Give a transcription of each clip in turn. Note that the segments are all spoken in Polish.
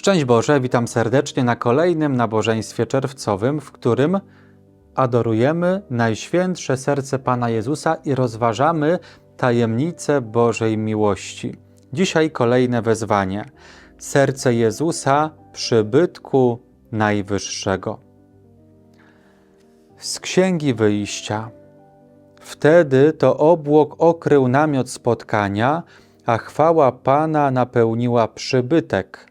Szczęść Boże, witam serdecznie na kolejnym nabożeństwie czerwcowym, w którym adorujemy Najświętsze Serce Pana Jezusa i rozważamy tajemnicę Bożej miłości. Dzisiaj kolejne wezwanie. Serce Jezusa przybytku Najwyższego. Z Księgi Wyjścia. Wtedy to obłok okrył namiot spotkania, a chwała Pana napełniła przybytek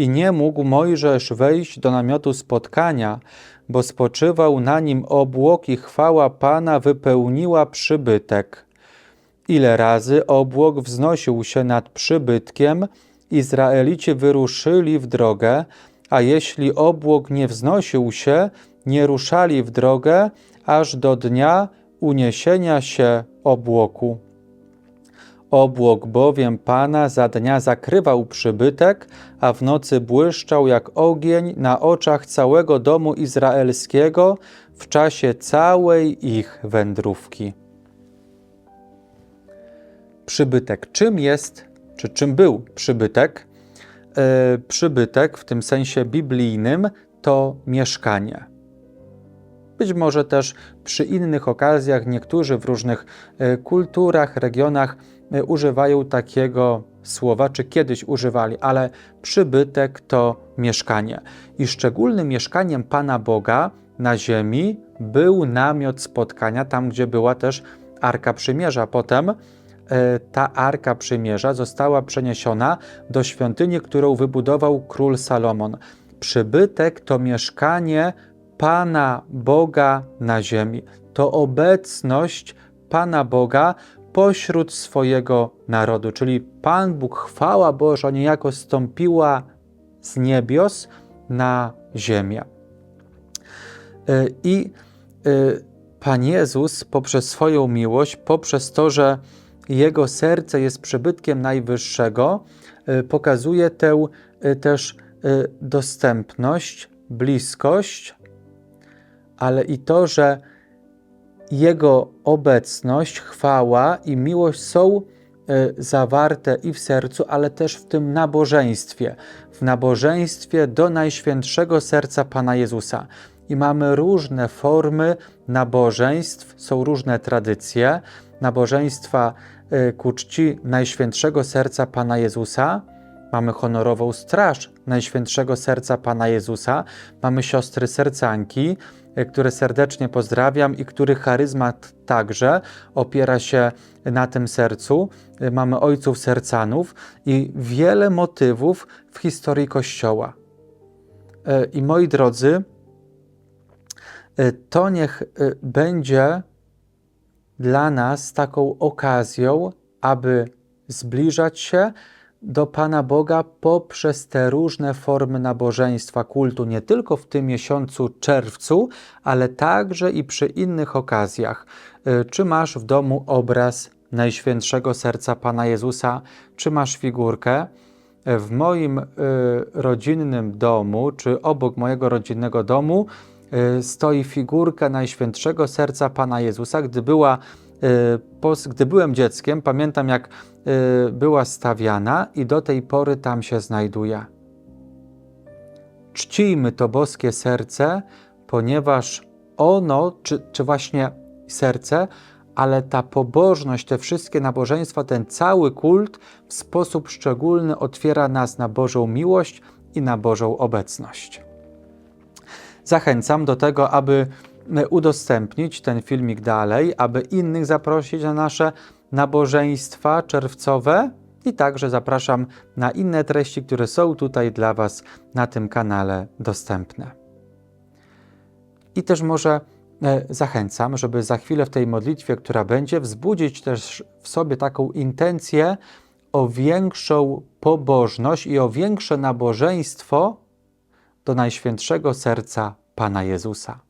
i nie mógł Mojżesz wejść do namiotu spotkania, bo spoczywał na nim obłok i chwała Pana wypełniła przybytek. Ile razy obłok wznosił się nad przybytkiem, Izraelici wyruszyli w drogę, a jeśli obłok nie wznosił się, nie ruszali w drogę, aż do dnia uniesienia się obłoku. Obłok bowiem Pana za dnia zakrywał przybytek, a w nocy błyszczał jak ogień na oczach całego domu izraelskiego w czasie całej ich wędrówki. Przybytek. Czym jest, czy czym był przybytek? E, przybytek w tym sensie biblijnym to mieszkanie. Być może też przy innych okazjach niektórzy w różnych e, kulturach, regionach używają takiego słowa, czy kiedyś używali, ale przybytek to mieszkanie. I szczególnym mieszkaniem Pana Boga na ziemi był namiot spotkania, tam gdzie była też Arka Przymierza. Potem e, ta Arka Przymierza została przeniesiona do świątyni, którą wybudował król Salomon. Przybytek to mieszkanie Pana Boga na ziemi. To obecność Pana Boga pośród swojego narodu. Czyli Pan Bóg, chwała Boża, niejako stąpiła z niebios na ziemię. E, I e, Pan Jezus poprzez swoją miłość, poprzez to, że Jego serce jest przybytkiem Najwyższego, e, pokazuje tę też dostępność, bliskość, ale i to, że Jego obecność, chwała i miłość są e, zawarte i w sercu, ale też w tym nabożeństwie, w nabożeństwie do Najświętszego Serca Pana Jezusa. I mamy różne formy nabożeństw, są różne tradycje. Nabożeństwa e, ku czci Najświętszego Serca Pana Jezusa, Mamy honorową straż Najświętszego Serca Pana Jezusa, mamy siostry sercanki, e, które serdecznie pozdrawiam i których charyzmat także opiera się na tym sercu. E, mamy ojców sercanów i wiele motywów w historii Kościoła. E, I moi drodzy, to niech będzie dla nas taką okazją, aby zbliżać się, do Pana Boga poprzez te różne formy nabożeństwa, kultu, nie tylko w tym miesiącu czerwcu, ale także i przy innych okazjach. Y, czy masz w domu obraz Najświętszego Serca Pana Jezusa, czy masz figurkę? W moim y, rodzinnym domu, czy obok mojego rodzinnego domu, y, stoi figurka Najświętszego Serca Pana Jezusa. Gdy była gdy byłem dzieckiem, pamiętam jak Y, była stawiana i do tej pory tam się znajduje. Czcijmy to boskie serce, ponieważ ono, czy, czy właśnie serce, ale ta pobożność, te wszystkie nabożeństwa, ten cały kult w sposób szczególny otwiera nas na Bożą miłość i na Bożą obecność. Zachęcam do tego, aby udostępnić ten filmik dalej, aby innych zaprosić na nasze nabożeństwa czerwcowe i także zapraszam na inne treści, które są tutaj dla Was na tym kanale dostępne. I też może e, zachęcam, żeby za chwilę w tej modlitwie, która będzie, wzbudzić też w sobie taką intencję o większą pobożność i o większe nabożeństwo do Najświętszego Serca Pana Jezusa.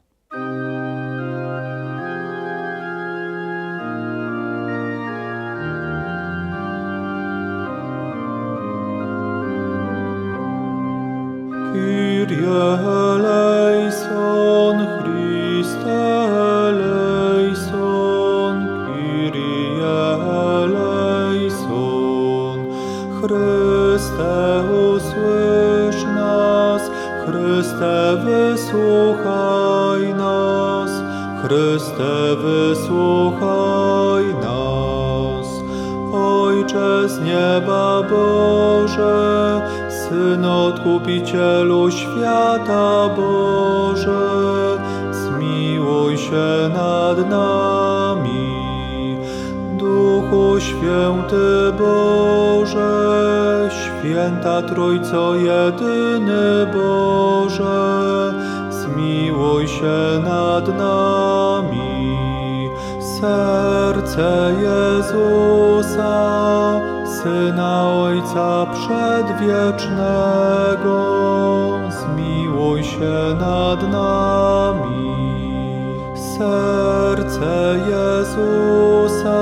Chryste, wysłuchaj nas, Chryste, wysłuchaj nas. Ojcze z nieba Boże, Syn Odkupicielu świata Boże, zmiłuj się nad nami. Duchu Święty Boże, Święta Trójco jedyny Boże, zmiłuj się nad nami. Serce Jezusa, Syna Ojca Przedwiecznego, zmiłuj się nad nami. Serce Jezusa,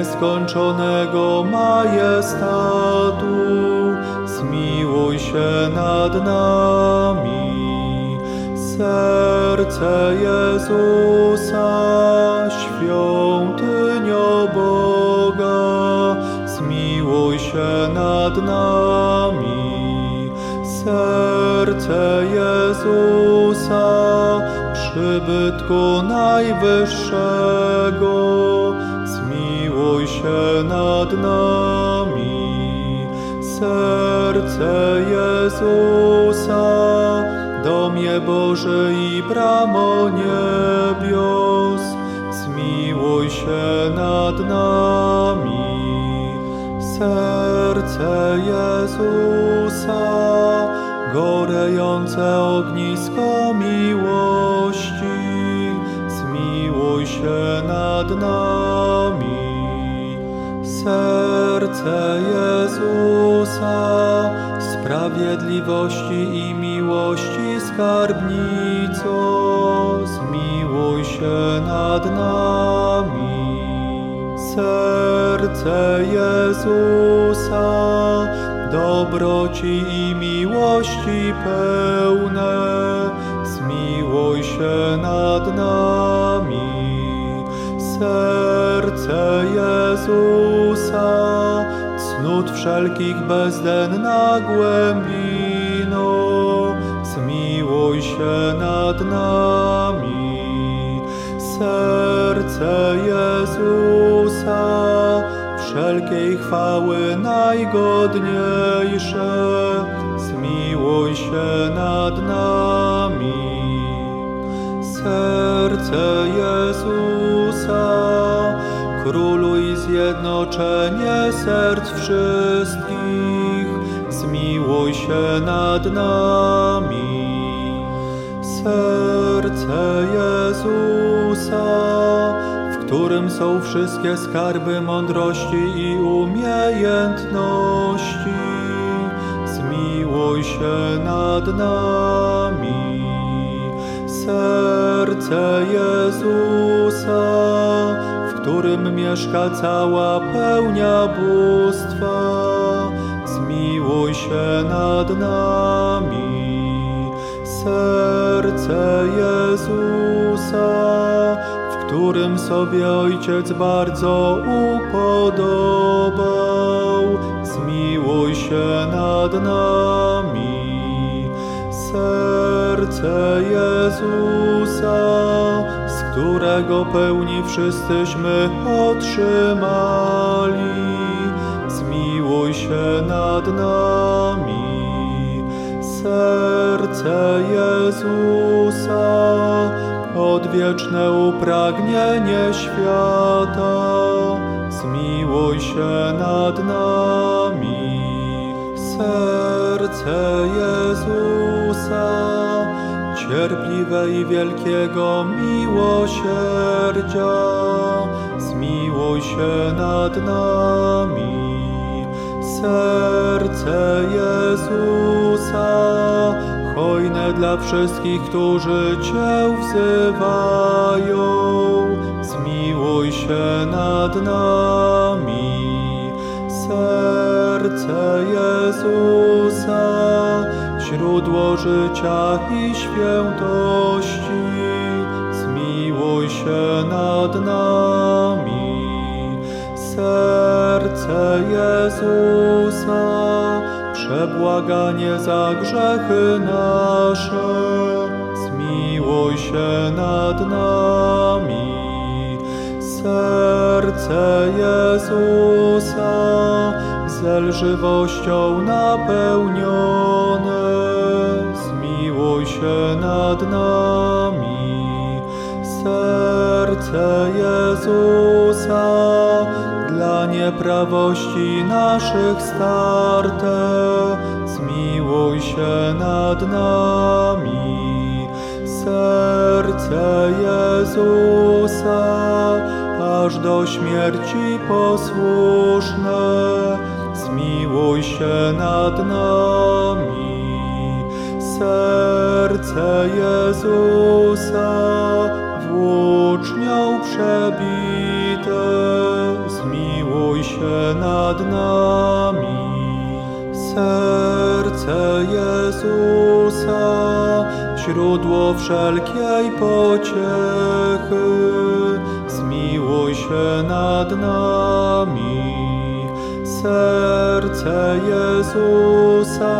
nieskończonego majestatu, zmiłuj się nad nami. Serce Jezusa, świątynio Boga, zmiłuj się nad nami. Serce Jezusa, przybytku Najwyższego, się nad nami. Serce Jezusa, domie Boży i bramo niebios, zmiłuj się nad nami. Serce Jezusa, gorejące ognisko miłości, zmiłuj się nad nami. Serce Jezusa, sprawiedliwości i miłości skarbnico, zmiłuj się nad nami. Serce Jezusa, dobroci i miłości pełne, zmiłuj się nad nami. Serce Jezusa, cnót wszelkich bezdenna głębino, zmiłuj się nad nami. Serce Jezusa, wszelkiej chwały najgodniejsze, zmiłuj się nad nami. Serce Jezusa, króluj zjednoczenie serc wszystkich, zmiłuj się nad nami. Serce Jezusa, w którym są wszystkie skarby mądrości i umiejętności, zmiłuj się nad nami. Serce Jezusa, w którym mieszka cała pełnia bóstwa, zmiłuj się nad nami. Serce Jezusa, w którym sobie Ojciec bardzo upodobał, zmiłuj się nad nami. Serce Jezusa, którego pełni wszyscyśmy otrzymali, zmiłuj się nad nami. Serce Jezusa, odwieczne upragnienie świata, zmiłuj się nad nami. Serce Jezusa, cierpliwe i wielkiego miłosierdzia, zmiłuj się nad nami. Serce Jezusa, hojne dla wszystkich, którzy Cię wzywają. Zmiłuj się nad nami. Serce Jezusa, źródło życia i świętości, zmiłuj się nad nami. Serce Jezusa, przebłaganie za grzechy nasze, zmiłuj się nad nami. Serce Jezusa, z lżywością napełnione, się nad nami. Serce Jezusa, dla nieprawości naszych starte, zmiłuj się nad nami. Serce Jezusa, aż do śmierci posłuszne, zmiłuj się nad nami. Serce Jezusa, włócznią przebite, zmiłuj się nad nami. Serce Jezusa, źródło wszelkiej pociechy, zmiłuj się nad nami. Serce Jezusa,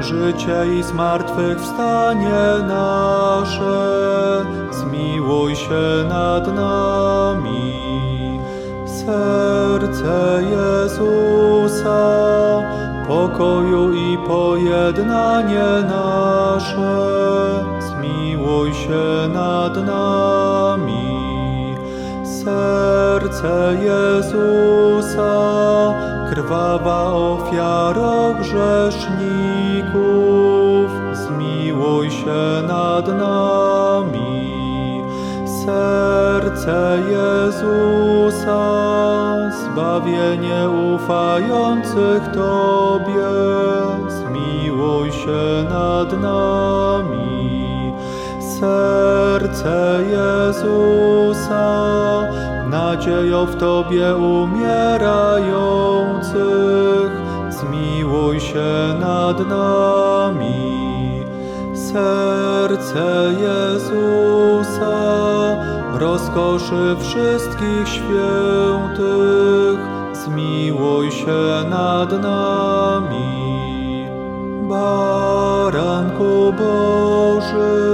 życie i zmartwychwstanie nasze, zmiłuj się nad nami. Serce Jezusa, pokoju i pojednanie nasze, zmiłuj się nad nami. Serce Jezusa, krwawa ofiaro grzeszników, zmiłuj się nad nami. Serce Jezusa, zbawienie ufających Tobie, zmiłuj się nad nami. Serce Jezusa, nadzieją w Tobie umierających, zmiłuj się nad nami. Serce Jezusa, rozkoszy wszystkich świętych, zmiłuj się nad nami. Baranku Boży,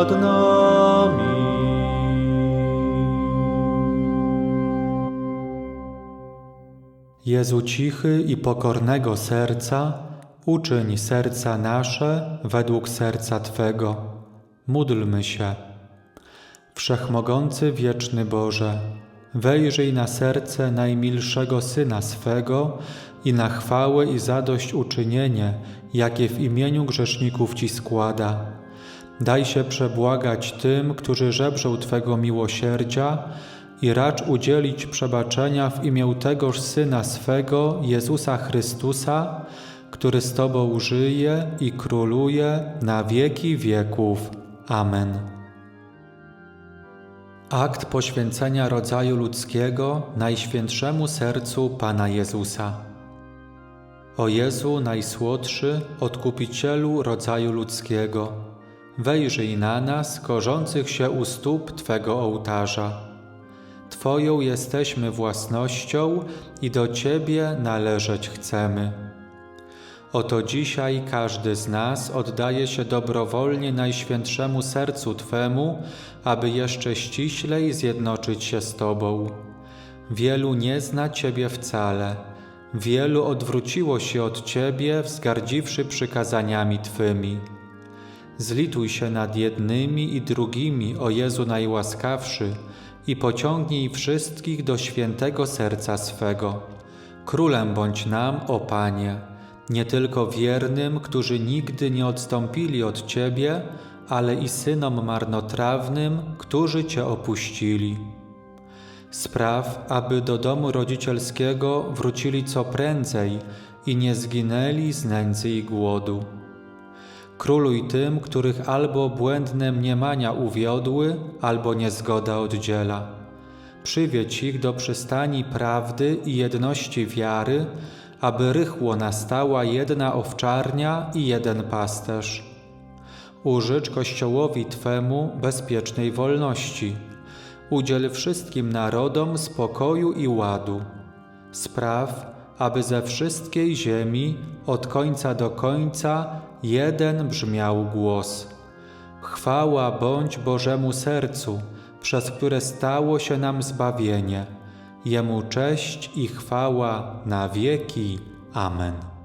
nad nami. Jezu cichy i pokornego serca, uczyń serca nasze według serca Twego. Módlmy się. Wszechmogący wieczny Boże, wejrzyj na serce najmilszego Syna swego i na chwałę i zadość uczynienie, jakie w imieniu grzeszników Ci składa. Daj się przebłagać tym, którzy żebrzą Twego miłosierdzia i racz udzielić przebaczenia w imię tegoż Syna swego, Jezusa Chrystusa, który z Tobą żyje i króluje na wieki wieków. Amen. Akt poświęcenia rodzaju ludzkiego Najświętszemu Sercu Pana Jezusa. O Jezu Najsłodszy, Odkupicielu rodzaju ludzkiego, wejrzyj na nas, korzących się u stóp Twego ołtarza. Twoją jesteśmy własnością i do Ciebie należeć chcemy. Oto dzisiaj każdy z nas oddaje się dobrowolnie Najświętszemu Sercu Twemu, aby jeszcze ściślej zjednoczyć się z Tobą. wielu nie zna Ciebie wcale, wielu odwróciło się od Ciebie, wzgardziwszy przykazaniami Twymi. Zlituj się nad jednymi i drugimi, o Jezu najłaskawszy, i pociągnij wszystkich do świętego serca swego. Królem bądź nam, o Panie, nie tylko wiernym, którzy nigdy nie odstąpili od Ciebie, ale i synom marnotrawnym, którzy Cię opuścili. Spraw, aby do domu rodzicielskiego wrócili co prędzej i nie zginęli z nędzy i głodu. Króluj tym, których albo błędne mniemania uwiodły, albo niezgoda oddziela. Przywiedź ich do przystani prawdy i jedności wiary, aby rychło nastała jedna owczarnia i jeden pasterz. Użycz Kościołowi Twemu bezpiecznej wolności. Udziel wszystkim narodom spokoju i ładu. Spraw, aby ze wszystkiej ziemi, od końca do końca, jeden brzmiał głos. Chwała bądź Bożemu sercu, przez które stało się nam zbawienie. Jemu cześć i chwała na wieki. Amen.